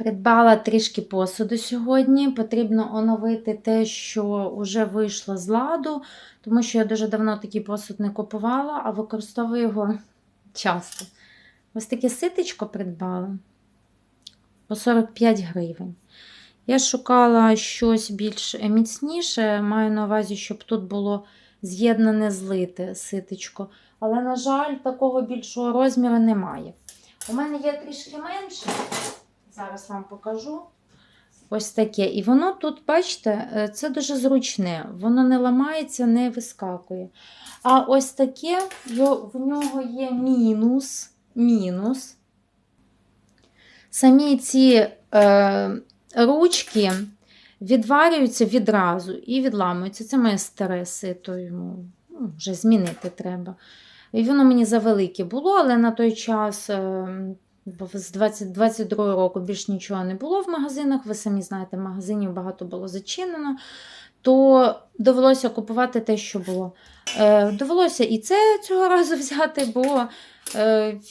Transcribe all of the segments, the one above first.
Придбала трішки посуду сьогодні. Потрібно оновити те, що вже вийшло з ладу, тому що я дуже давно такий посуд не купувала, а використовую його часто. Ось таке ситечко придбала по 45 гривень. Я шукала щось більш міцніше, маю на увазі, щоб тут було з'єднане злите ситечко. Але, на жаль, такого більшого розміру немає. У мене є трішки менше. Зараз вам покажу. Ось таке. І воно тут, бачите, е, це дуже зручне. Воно не ламається, не вискакує. А ось таке, в нього є мінус. Мінус. Самі ці е, ручки відварюються відразу і відламуються. Це моє старе сито, йому ну, вже змінити треба. І воно мені завелике було, але на той час. Е, з 2022 року більш нічого не було в магазинах. Ви самі знаєте, магазинів багато було зачинено, то довелося купувати те, що було. Е, довелося і це цього разу взяти, бо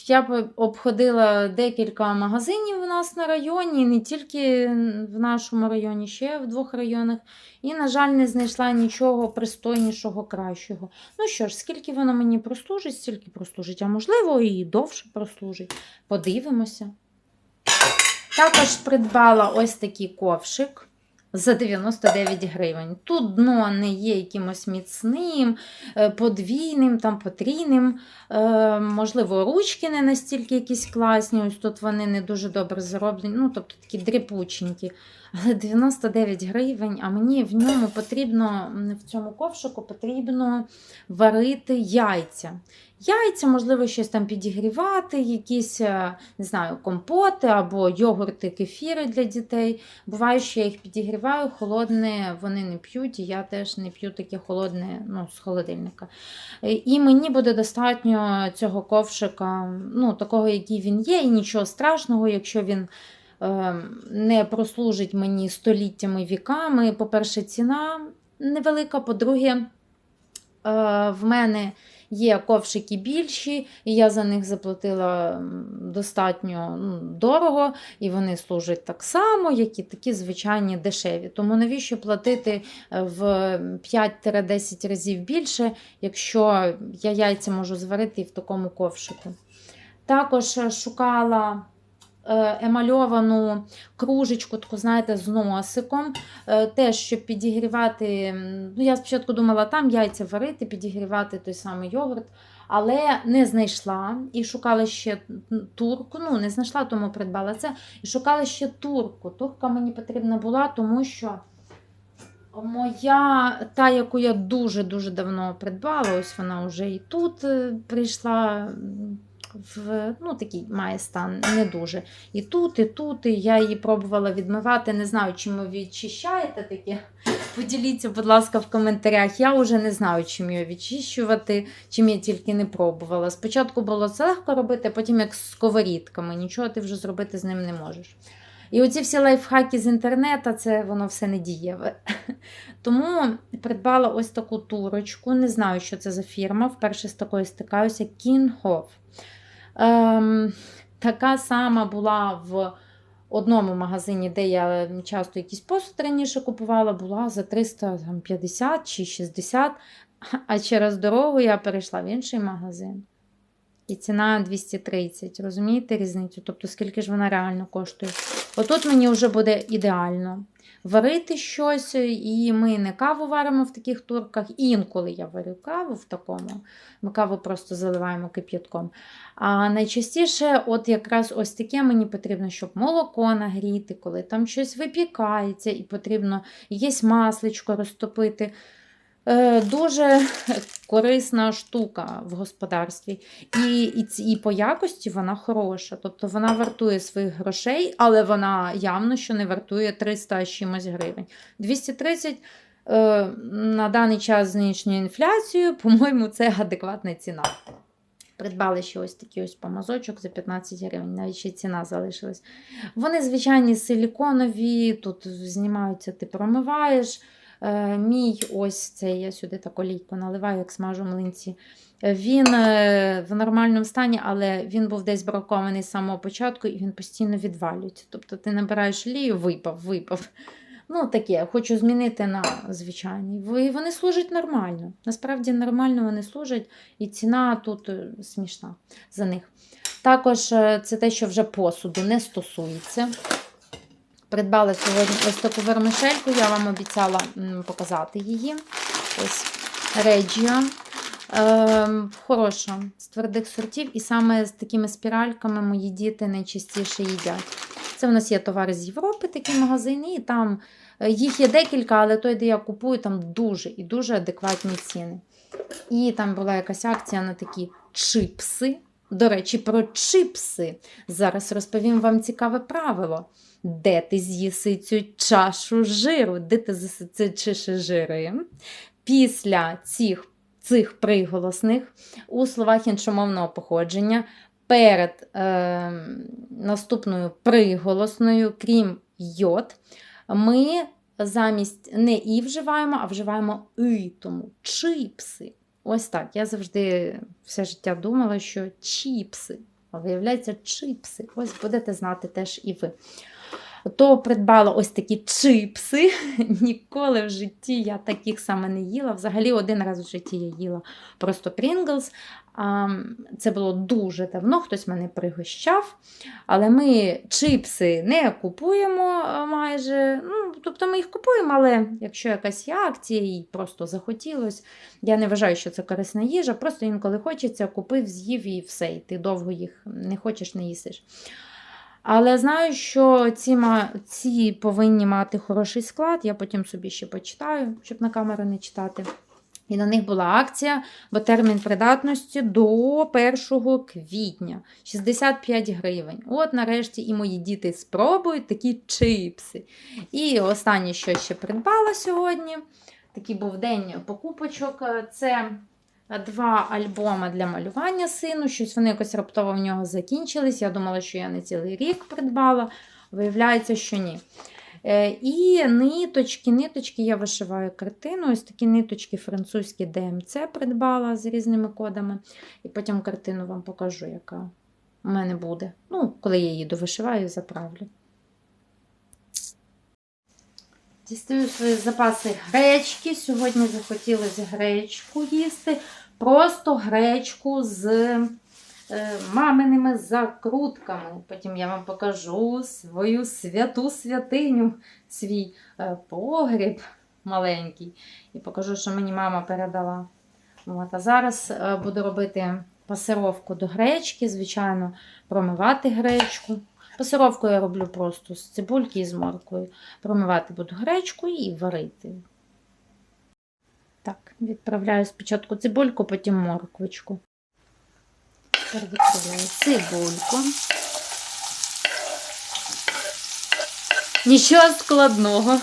я б обходила декілька магазинів у нас на районі, не тільки в нашому районі, ще в двох районах. І, на жаль, не знайшла нічого пристойнішого, кращого. Ну що ж, скільки воно мені прослужить, стільки прослужить, а можливо, і довше прослужить. Подивимося. Також придбала ось такий ковшик за 99 гривень. Тут дно не є якимось міцним, е, подвійним, там потрійним. Е, Можливо, ручки не настільки якісь класні. Ось тут вони не дуже добре зроблені, ну, тобто такі дріпученькі. Але 99 гривень, а мені в ньому потрібно, в цьому ковшику потрібно варити яйця. Яйця, можливо, щось там підігрівати, якісь, е, не знаю, компоти або йогурти, кефіри для дітей. Буває, що я їх підігріваю, холодне вони не п'ють, і я теж не п'ю таке холодне ну, з холодильника. Е, І мені буде достатньо цього ковшика, ну, такого, який він є, і нічого страшного, якщо він не прослужить мені століттями віками. По-перше, ціна невелика, по-друге, е, в мене є ковшики більші, і я за них заплатила достатньо ну, дорого, і вони служать так само, як і такі звичайні дешеві. Тому навіщо платити е, в 5-10 разів більше, якщо я яйця можу зварити і в такому ковшику. Також е, шукала емальовану кружечку, таку, знаєте, з носиком. Е, Теж, щоб підігрівати. Ну, я спочатку думала, там яйця варити, підігрівати той самий йогурт, але не знайшла і шукала ще турку. Ну, не знайшла, тому придбала це. І шукала ще турку. Турка мені потрібна була, тому що. Моя, та, яку я дуже-дуже давно придбала, ось вона вже і тут е, прийшла в ну, такий має стан не дуже. І тут, і тут, і я її пробувала відмивати. Не знаю, чим ви відчищаєте таке. Поділіться, будь ласка, в коментарях. Я вже не знаю, чим його відчищувати, чим я тільки не пробувала. Спочатку було це легко робити, потім як з сковорідками. Нічого ти вже зробити з ним не можеш. І оці всі лайфхаки з інтернету, це воно все не дієве. Тому придбала ось таку турочку. Не знаю, що це за фірма. Вперше з такою стикаюся. Kinghoff. Ем, така сама була в одному магазині, де я часто якісь посуд раніше купувала, була за 350 чи 60, а через дорогу я перейшла в інший магазин. І ціна 230. Розумієте різницю? Тобто, скільки ж вона реально коштує? Отут мені вже буде ідеально варити щось, і ми не каву варимо в таких турках. Інколи я варю каву в такому. Ми каву просто заливаємо кип'ятком. А найчастіше, от якраз ось таке мені потрібно, щоб молоко нагріти, коли там щось випікається, і потрібно якесь масличко розтопити. Е, Дуже корисна штука в господарстві. І, і, і по якості вона хороша. Тобто вона вартує своїх грошей, але вона явно що не вартує 300 чимось гривень. 230 е, на даний час з нинішньою інфляцією, по-моєму, це адекватна ціна. Придбали ще ось такий ось помазочок за 15 гривень, навіть ще ціна залишилась. Вони, звичайні, силіконові, тут знімаються, ти промиваєш. Е, Мій ось цей, я сюди так олійку наливаю, як смажу млинці. Е, Він е, в нормальному стані, але він був десь бракований з самого початку і він постійно відвалюється. Тобто ти набираєш олію, випав, випав. Ну, таке, хочу змінити на звичайний. Ви- Вони служать нормально. Насправді нормально вони служать, і ціна тут смішна за них. Також це те, що вже посуду не стосується. Придбала сьогодні ось таку вермишельку, я вам обіцяла показати її. Ось Реджіо. Ем, хороша, з твердих сортів, і саме з такими спіральками мої діти найчастіше їдять. Це в нас є товари з Європи, такі магазини, і там е, їх є декілька, але той, де я купую, там дуже і дуже адекватні ціни. І там була якась акція на такі чипси. До речі, про чипси. Зараз розповім вам цікаве правило. Де ти з'їси цю чашу жиру? Де ти з'їси ці жири? Після цих, цих приголосних у словах іншомовного походження перед е, наступною приголосною, крім йод, ми замість не і вживаємо, а вживаємо и, тому чипси. Ось так. Я завжди все життя думала, що чіпси. Виявляється, чипси. Ось будете знати теж і ви. То придбала ось такі чипси. Ніколи в житті я таких саме не їла. Взагалі, один раз в житті я їла просто Pringles. Це було дуже давно, хтось мене пригощав. Але ми чипси не купуємо майже. Ну, тобто ми їх купуємо, але якщо якась є акція і просто захотілось, я не вважаю, що це корисна їжа. Просто інколи хочеться, купив, з'їв і все. І ти довго їх не хочеш, не їсиш. Але знаю, що ці, ці повинні мати хороший склад. Я потім собі ще почитаю, щоб на камеру не читати. І на них була акція, бо термін придатності до 1 квітня 65 гривень. От нарешті і мої діти спробують такі чипси. І останнє, що ще придбала сьогодні, такий був день покупочок. Це два альбоми для малювання сину. Щось вони якось раптово в нього закінчились. Я думала, що я не цілий рік придбала. Виявляється, що ні. Е, І ниточки, ниточки я вишиваю картину. Ось такі ниточки французькі ДМЦ придбала з різними кодами. І потім картину вам покажу, яка у мене буде. Ну, коли я її довишиваю, заправлю. Дістаю свої запаси гречки. Сьогодні захотілося гречку їсти. Просто гречку з е, маминими закрутками. Потім я вам покажу свою святу святиню, свій е, погріб маленький. І покажу, що мені мама передала. От, а зараз е, буду робити пасировку до гречки, звичайно, промивати гречку. Пасировку я роблю просто з цибульки і з морквою. Промивати буду гречку і варити. Так, відправляю спочатку цибульку, потім морквочку. Тепер відправляю цибульку. Нічого складного.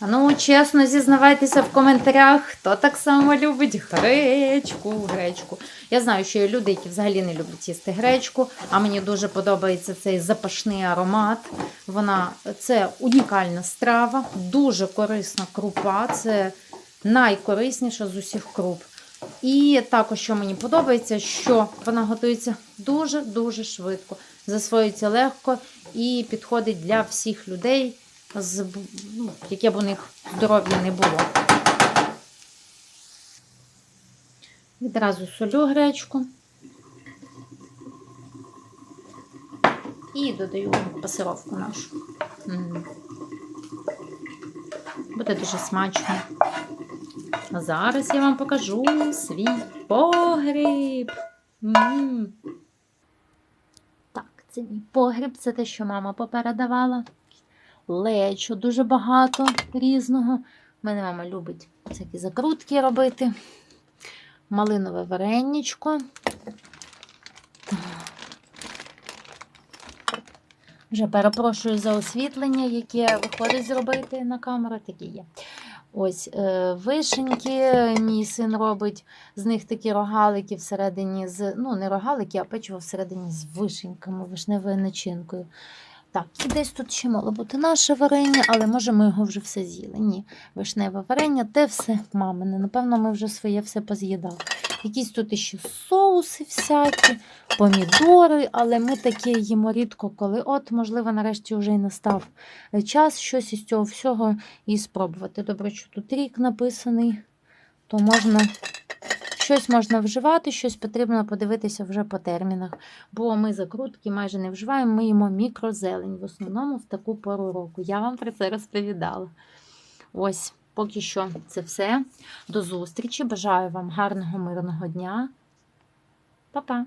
Ну, чесно, зізнавайтеся в коментарях, хто так само любить гречку, гречку. Я знаю, що є люди, які взагалі не люблять їсти гречку, а мені дуже подобається цей запашний аромат. Вона це унікальна страва, дуже корисна крупа, це найкорисніша з усіх круп. І також, що мені подобається, що вона готується дуже-дуже швидко, засвоюється легко і підходить для всіх людей, ну, яке б у них здоров'я не було. Відразу солю гречку. І додаю пасировку нашу. Буде дуже смачно. А зараз я вам покажу свій погріб. Так, це мій погріб, це те, що мама попередавала. Лечо дуже багато різного. У мене мама любить всякі закрутки робити. Малинове вареничко. Вже перепрошую за освітлення, яке виходить зробити на камеру, такі є. Ось е, вишеньки мій син робить, з них такі рогалики всередині з, ну, не рогалики, а печиво всередині з вишеньками, вишневою начинкою. Так, і десь тут ще мало бути наше варення, але може ми його вже все з'їли. Ні, вишневе варення, те все мамине. Напевно, ми вже своє все поз'їдали. Якісь тут ще соуси всякі, помідори, але ми таке їмо рідко, коли от, можливо, нарешті вже й настав час щось із цього всього і спробувати. Добре, що тут рік написаний, то можна щось можна вживати, щось потрібно подивитися вже по термінах. Бо ми закрутки майже не вживаємо, ми їмо мікрозелень в основному в таку пору року. Я вам про це розповідала. Ось, поки що це все. До зустрічі. Бажаю вам гарного мирного дня. Па-па!